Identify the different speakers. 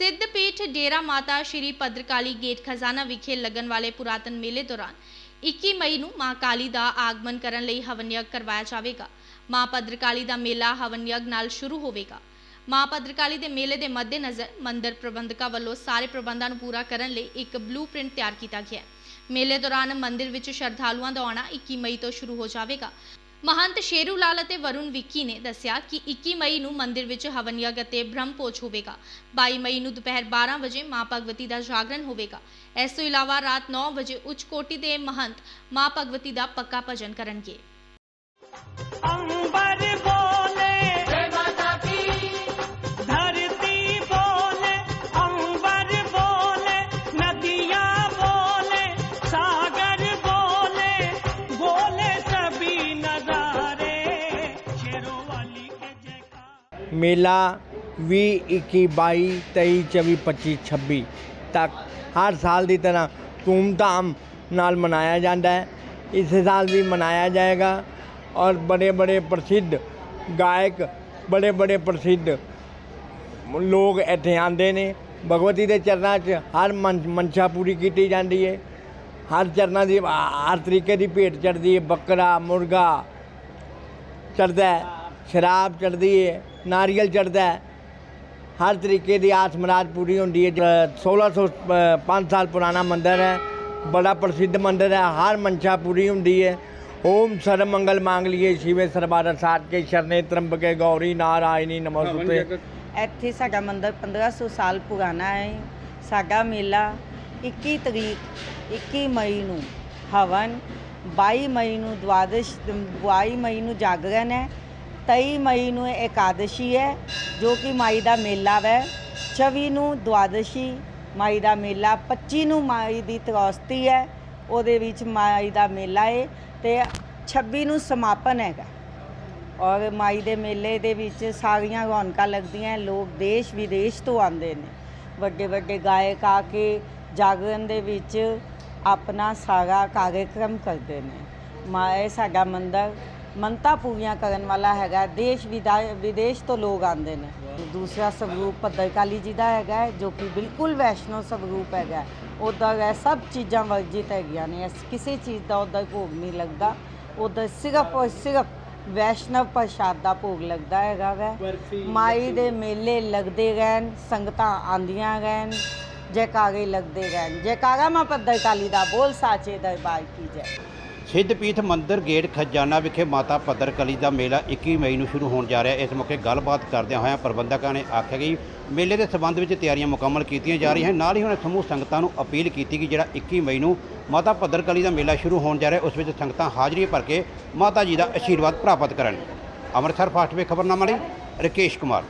Speaker 1: ਸਿੱਧ ਪੀਠ ਡੇਰਾ ਮਾਤਾ ਸ਼੍ਰੀ ਭਦਰਕਾਲੀ ਗੇਟ ਖਜ਼ਾਨਾ ਵਿਖੇ ਲੱਗਣ ਵਾਲੇ ਪੁਰਾਤਨ ਮੇਲੇ ਦੌਰਾਨ 21 ਮਈ ਨੂੰ ਮਾਂ ਕਾਲੀ ਦਾ ਆਗਮਨ ਕਰਨ ਲਈ ਹਵਨ ਯੱਗ ਕਰਵਾਇਆ ਜਾਵੇਗਾ। ਮਾਂ ਭਦਰਕਾਲੀ ਦਾ ਮੇਲਾ ਹਵਨ ਯੱਗ ਨਾਲ ਸ਼ੁਰੂ ਹੋਵੇਗਾ। ਮਾਂ ਭਦਰਕਾਲੀ ਦੇ ਮੇਲੇ ਦੇ ਮੱਦੇਨਜ਼ਰ ਮੰਦਰ ਪ੍ਰਬੰਧਕਾਂ ਵੱਲੋਂ ਸਾਰੇ ਪ੍ਰਬੰਧਾਂ ਨੂੰ ਪੂਰਾ ਕਰਨ ਲਈ ਇੱਕ ਬਲੂਪ੍ਰਿੰਟ ਤਿਆਰ ਕੀਤਾ ਗਿਆ ਮੇਲੇ ਦੌਰਾਨ ਮੰਦਰ ਵਿੱਚ ਸ਼ਰਧਾਲੂਆਂ ਦਾ ਆਉਣਾ 21 ਮਈ ਤੋਂ ਸ਼ੁਰੂ ਹੋ ਜਾਵੇਗਾ। ਮਹੰਤ ਸ਼ੇਰੂ ਲਾਲ ਅਤੇ ਵਰੁਣ ਵਿੱਕੀ ਨੇ ਦੱਸਿਆ ਕਿ 21 ਮਈ ਨੂੰ ਮੰਦਿਰ ਵਿੱਚ ਹਵਨ ਯੱਗ ਅਤੇ ਬ੍ਰਹਮ ਭੋਜ ਹੋਵੇਗਾ। 22 ਮਈ ਨੂੰ ਦੁਪਹਿਰ 12 ਵਜੇ ਮਾਂ ਭਗਵਤੀ ਦਾ ਜਾਗਰਣ ਹੋਵੇਗਾ। ਇਸ ਤੋਂ ਇਲਾਵਾ ਰਾਤ 9 ਵਜੇ ਉੱਚ ਕੋਟੀ ਦੇ ਮਹੰਤ ਮਾਂ ਭਗਵਤੀ ਦਾ ਪੱਕਾ ਭਜਨ ਕਰਨਗੇ।
Speaker 2: ਮੇਲਾ ਵੀਹ ਇੱਕੀ ਬਾਈ ਤੇਈ ਚੌਵੀ ਪੱਚੀ ਛੱਬੀ ਤੱਕ ਹਰ ਸਾਲ ਦੀ ਤਰ੍ਹਾਂ ਧੂਮਧਾਮ ਨਾਲ ਮਨਾਇਆ ਜਾਂਦਾ ਹੈ। ਇਸ ਸਾਲ ਵੀ ਮਨਾਇਆ ਜਾਏਗਾ ਔਰ ਬੜੇ ਬੜੇ ਪ੍ਰਸਿੱਧ ਗਾਇਕ, ਬੜੇ ਬੜੇ ਪ੍ਰਸਿੱਧ ਲੋਕ ਇੱਥੇ ਆਉਂਦੇ ਨੇ। ਭਗਵਤੀ ਦੇ ਚਰਨਾਂ 'ਚ ਹਰ ਮਨ ਮਨਸ਼ਾ ਪੂਰੀ ਕੀਤੀ ਜਾਂਦੀ ਹੈ ਹਰ ਚਰਨਾਂ ਦੀ, ਹਰ ਤਰੀਕੇ ਦੀ ਭੇਟ ਚੜਦੀ ਹੈ ਬੱਕਰਾ, ਮੁਰਗਾ ਚੜਦਾ ਸ਼ਰਾਬ ਚੜਦੀ ਹੈ ਨਾਰੀਅਲ ਚੜਦਾ ਹਰ ਤਰੀਕੇ ਦੀ ਆਸ ਮੁਰਾਦ ਪੂਰੀ ਹੁੰਦੀ ਹੈ। ਜ- 1605 ਸਾਲ ਪੁਰਾਣਾ ਮੰਦਿਰ ਹੈ। ਬੜਾ ਪ੍ਰਸਿੱਧ ਮੰਦਿਰ ਹੈ। ਹਰ ਮੰਸ਼ਾ ਪੂਰੀ ਹੁੰਦੀ ਹੈ। ਓਮ ਸਰਬ ਮੰਗਲ ਮੰਗ ਲਈਏ ਸ਼ਿਵੇ ਸਰਬਾਰ ਸਾਧ ਕੇ ਸ਼ਰਨੇ ਤਰੰਬਕੇ ਗੌਰੀ ਨਾਰਾਇਣੀ ਨਮੋਸਤੇ।
Speaker 3: ਇੱਥੇ ਸਾਡਾ ਮੰਦਿਰ 1500 ਸਾਲ ਪੁਰਾਣਾ ਹੈ। ਸਾਡਾ ਮੇਲਾ 21 ਤਰੀਕ 21 ਮਈ ਨੂੰ ਹਵਨ। 22 ਮਈ ਨੂੰ ਦਵਾਦਸ਼ 22 ਮਈ ਨੂੰ ਜਾਗਰਣ ਹੈ। 23 ਮਈ ਨੂੰ ਇਕਾਦਸ਼ੀ ਹੈ, ਜੋ ਕਿ ਮਾਈ ਦਾ ਮੇਲਾ ਵੈ। 24 ਨੂੰ ਦਵਾਦਸ਼ੀ ਮਾਈ ਦਾ ਮੇਲਾ। 25 ਨੂੰ ਮਾਈ ਦੀ ਤਰੋਸਤੀ ਹੈ, ਉਹਦੇ ਵਿੱਚ ਮਾਈ ਦਾ ਮੇਲਾ ਹੈ ਤੇ 26 ਨੂੰ ਸਮਾਪਨ ਹੈਗਾ। ਔਰ ਮਾਈ ਦੇ ਮੇਲੇ ਦੇ ਵਿੱਚ ਸਾਰੀਆਂ ਰੌਣਕਾਂ ਲੱਗਦੀਆਂ, ਲੋਕ ਦੇਸ਼ ਵਿਦੇਸ਼ ਤੋਂ ਆਉਂਦੇ ਨੇ। ਵੱਡੇ ਵੱਡੇ ਗਾਇਕ ਆ ਕੇ ਜਾਗਰਣ ਦੇ ਵਿੱਚ ਆਪਣਾ ਸਾਰਾ ਕਾਰਜਕ੍ਰਮ ਕਰਦੇ ਨੇ। ਮਾਏ ਸਾਡਾ ਮੰਦਰ ਮੰਤਾ ਪੂਰੀਆਂ ਕਰਨ ਵਾਲਾ ਹੈਗਾ ਦੇਸ਼ ਵਿਦਾ- ਵਿਦੇਸ਼ ਤੋਂ ਲੋਕ ਆਉਂਦੇ ਨੇ। ਦੂਸਰਾ ਸਵਰੂਪ ਭੱਦਰਕਾਲੀ ਜੀ ਦਾ ਹੈਗਾ ਹੈ, ਜੋ ਕਿ ਬਿਲਕੁਲ ਵੈਸ਼ਨੋ ਸਵਰੂਪ ਹੈਗਾ ਉਧਰ ਇਹ ਸਭ ਚੀਜ਼ਾਂ ਵਰਜਿਤ ਹੈਗੀਆਂ ਨੇ ਕਿਸੇ ਚੀਜ਼ ਦਾ ਉਧਰ ਭੋਗ ਨਹੀਂ ਲੱਗਦਾ। ਉਧਰ ਸਿਰਫ ਸਿਰਫ ਵੈਸ਼ਨਵ ਪ੍ਰਸ਼ਾਦ ਦਾ ਭੋਗ ਲੱਗਦਾ ਹੈਗਾ ਵੈ। ਮਾਈ ਦੇ ਮੇਲੇ ਲੱਗਦੇ ਰਹਿਣ ਸੰਗਤਾਂ ਆਂਦੀਆਂ ਰਹਿਣ ਜੈਕਾਰੇ ਲੱਗਦੇ ਰਹਿਣ। ਜੈਕਾਰਾ ਮਾਂ ਪੱਧਰਕਾਲੀ ਦਾ ਬੋਲ ਸਾਚੇ ਦਰਬਾਰ ਕੀ ਜੈ।
Speaker 4: ਸਿੱਧਪੀਠ ਮੰਦਿਰ ਗੇਟ ਖਜ਼ਾਨਾ ਵਿਖੇ ਮਾਤਾ ਪੱਧਰ ਕਲੀ ਦਾ ਮੇਲਾ 21 ਮਈ ਨੂੰ ਸ਼ੁਰੂ ਹੋਣ ਜਾ ਰਿਹਾ। ਹੈ ਇਸ ਮੌਕੇ ਗੱਲਬਾਤ ਕਰਦਿਆਂ ਹੋਇਆਂ ਪ੍ਰਬੰਧਕਾਂ ਨੇ ਆਖਿਆ ਕਿ ਮੇਲੇ ਦੇ ਸਬੰਧ ਵਿੱਚ ਤਿਆਰੀਆਂ ਮੁਕੰਮਲ ਕੀਤੀਆਂ ਜਾ ਰਹੀਆਂ ਹਨ। ਨਾਲ ਹੀ ਹੁਣ ਸਮੂਹ ਸੰਗਤਾਂ ਨੂੰ ਅਪੀਲ ਕੀਤੀ ਕਿ ਜਿਹੜਾ 21 ਮਈ ਨੂੰ ਮਾਤਾ ਪੱਧਰ ਕਲੀ ਦਾ ਮੇਲਾ ਸ਼ੁਰੂ ਹੋਣ ਜਾ ਰਿਹਾ, ਉਸ ਵਿੱਚ ਸੰਗਤਾਂ ਹਾਜ਼ਰੀ ਭਰ ਕੇ ਮਾਤਾ ਜੀ ਦਾ ਆਸ਼ੀਰਵਾਦ ਪ੍ਰਾਪਤ ਕਰਨ। ਅੰਮ੍ਰਿਤਸਰ ਫਾਸਟ ਵੇ ਖਬਰਨਾਮਾ ਲਈ ਰਕੇਸ਼ ਕੁਮਾਰ।